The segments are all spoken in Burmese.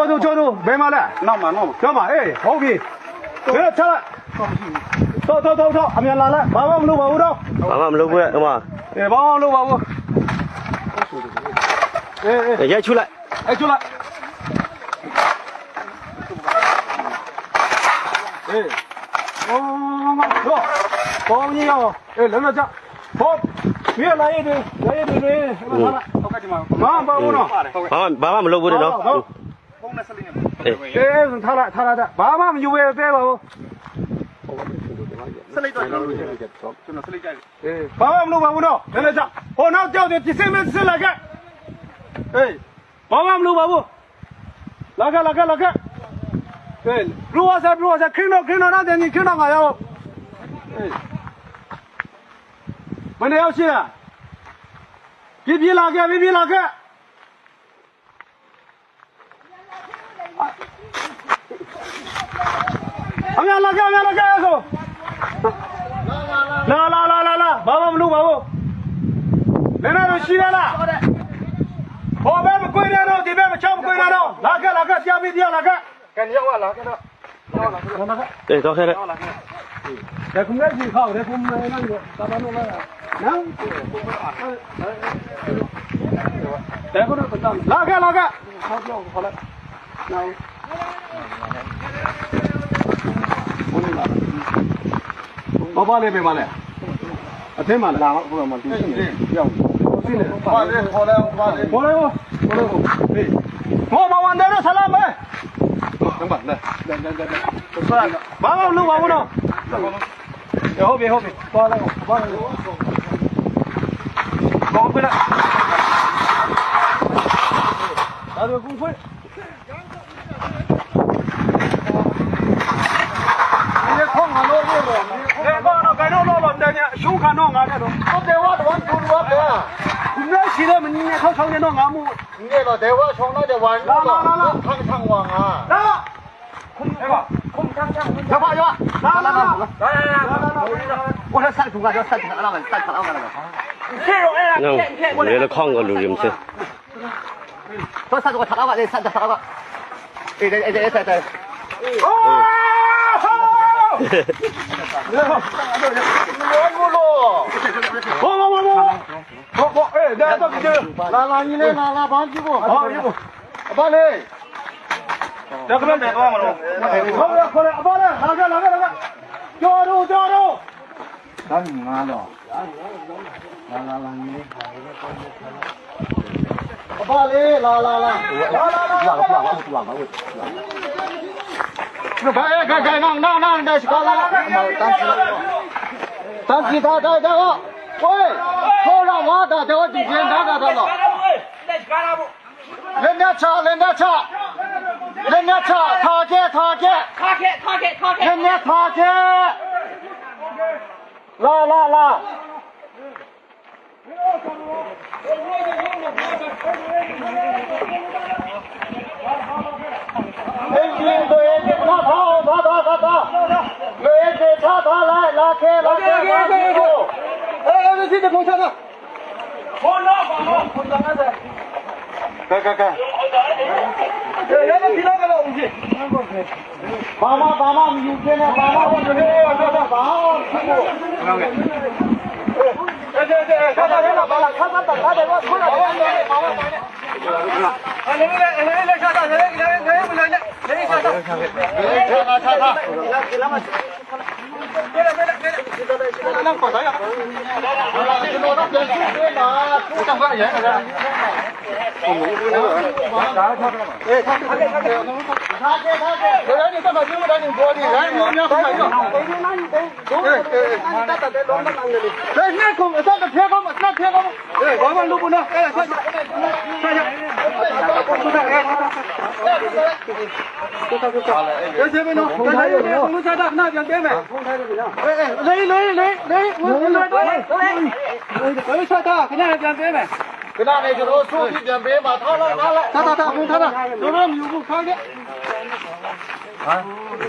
ကျော်သူကျော်သူဘယ်မှာလဲနောက်မှာနောက်မှာကျော်မှာအေးဟုတ်ပြီဘယ်ချလိုက်တော့တော့တော့အမြန်လာလိုက်ဘာမှမလုပ်ပါဘူးတော့ဘာမှမလုပ်ဘူးကမအေးဘာမှမလုပ်ပါဘူးအေးအေးရိုက်ချူလိုက်ရိုက်ချူလိုက်အေးအော်မတော့ဘောင်းကြီးရောအေးလောလောကြဟောမြေလာရည်တွေလာရည်တွေဟောကတ်ဒီမှာဘာမှမလုပ်ဘူးနော်ဘာမှဘာမှမလုပ်ဘူးတဲ့နော် ဟုတ်ဖုန်းနဲ့ဆက်လေးနဲ့အေးအေးထားလိုက်ထားလိုက်တာဘာမှမယူရဲသေးပါဘူးဆက်လေးတော့ကျွန်တော်ကျွန်တော်ဆက်လေးကြိုက်တယ်အေးဘာမှမလုပ်ပါဘူးတော့လည်းလည်းကြောက်ဟိုနောက်ကြောက်တယ်ပြစ်စင်းမစစ်လာခဲ့အေးဘာမှမလုပ်ပါဘူးလာခဲ့လာခဲ့လာခဲ့အေးဘလူဝါဆာဘလူဝါဆာခင်းတော့ခင်းတော့တော့တင်ခင်းတော့ငါရောက်အေးမနေ့ရောက်ရှိလားပြပြလာခဲ့ပြပြလာခဲ့ અમે લગે અમે લગે આખો લા લા લા લા લા બાબા મલુ બાબો લેના રશીના લા હો બે કોઈ રેનો દી બે ચમ કોઈ રેનો લાગે લાગે ત્યાં બી દિયા લાગે કન્યા વા લાગે ના để cho xe đấy để không biết gì khẩu để không năng được ta bán luôn là nắng để có được tầm lá cái lá cái nào ဘာပါလဲပြန်ပါလဲအထင်းမှာလားဟိုမှာတူရှိနေပြောင်းတူနေပါလေခေါ်လဲပါလေခေါ်လဲခေါ်လဲဘေးဟောမဝန်တယ်ဆလာမဲတမ်ပါလဲလဲလဲလဲဘာမှလုံးဝမနော်ဟုတ်ပြီဟုတ်ပြီပါလဲပါလဲဘာပြလဲဒါတော့ကူဖွင့် denya shuka no nga no ko dewa de wan tur wa de ne shi de min ne khang khang ne no nga mu ne ba dewa chong na de wan no ko khang khang wa nga da kum dewa kum khang khang ya ba ya la la la la la la 我说三ถุง啊，就三ถุง，那个三ถุง，那个那个。这种哎，骗骗我。为了看个录音室。说三ถุง，三ถุง，这三ถุง，三ถุง。哎，这哎这这这。哦。我不走。好好好好好好，哎，来到这里，来来你来拿拿帮几个，帮几个，把嘞。这个没多嘛喽。好嘞好嘞，把嘞，拿个拿个拿个，加入加入。咱你拿了。来来来，你来。把嘞，来来来，来来来，来来来，来来来。那哎，看看，那那那那是干啥？当时。打给他大家话，喂，头上妈打电话，今天打他了，两辆车，两辆车，两辆车，擦肩，擦肩，擦开，擦开，擦开，两辆车，来来来，领领队，领队，啥都啥都啥都，没得啥啥来，拉客拉客。 못하나? 몰라, 봐봐. 혼자하자. 가, 가, 가. 내가 지나가라, 옹지. 봐봐, 봐봐, 육개네, 봐봐, 옹지네, 봐봐, 봐봐. 가자, 가자, 가자, 가자, 가자, không phải thấy không? Đây là cái lô đất xuống dưới mà. Trong các vậy. လေးလေးလေးလေးဝင်ဝင်တော့လေးလေးဆွတ်တာခဏပြန်ပေးမယ် ခဏနေကျွန်တော်ထိုးပြီးပြန်ပေးမှာထားလိုက်ထားလိုက်ထားထားထားထားထားကျွန်တော်မြူဘူးခါခဲ့ဟာ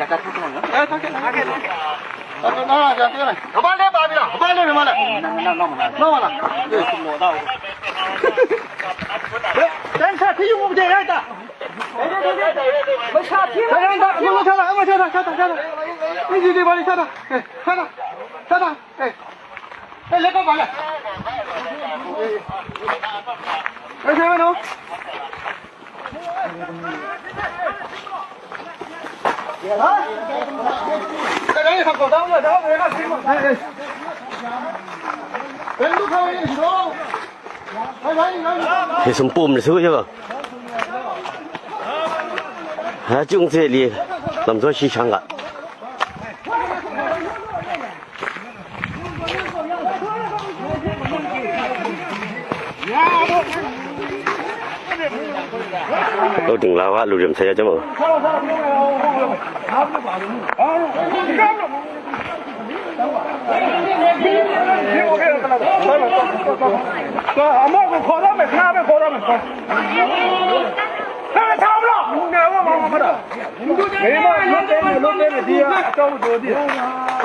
တက်ကတ်ထုတ်လိုက်နော်အဲထားခဲ့ထားခဲ့ထားခဲ့တော်တော်ကြာပြေးလိုက်ခမလေးပါပြီလားခမလေးခမလေးနောက်နောက်နောက်နောက်လားဒီစမောတော့တန်းစားသေးဘူးတဲ့ရိုက်တာမချပြင်းမချတာမချတာမချတာချတာချတာဒီဒီပါလေးချတာချတာချတာ lấy con vào này lấy xem nó cái đấy thằng cổ đông rồi đó cái đấy là đây đến lúc thôi đi xuống thì xuống bùm là sữa chứ không hả chung thế đi làm cho chi chẳng ạ? တို့တင်လာပါလူတွေဆရာကျမအမောကိုခေါ်ရမယ်ခါပဲခေါ်ရမယ်ခေါ်ဆရာထောင်းလို့ငါ့ဘာမှမဟုတ်ဘူးမင်းမလွတ်တယ်လွတ်တယ်ဒီအတော့တို့ဒီ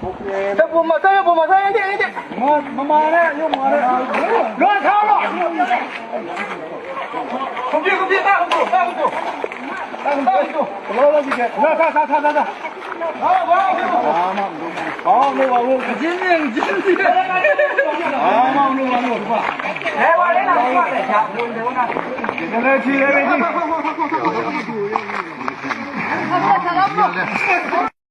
再不，再不，再一点一点，又？乱了！兄弟，兄弟，大，大，大，弟，好，好，好，好，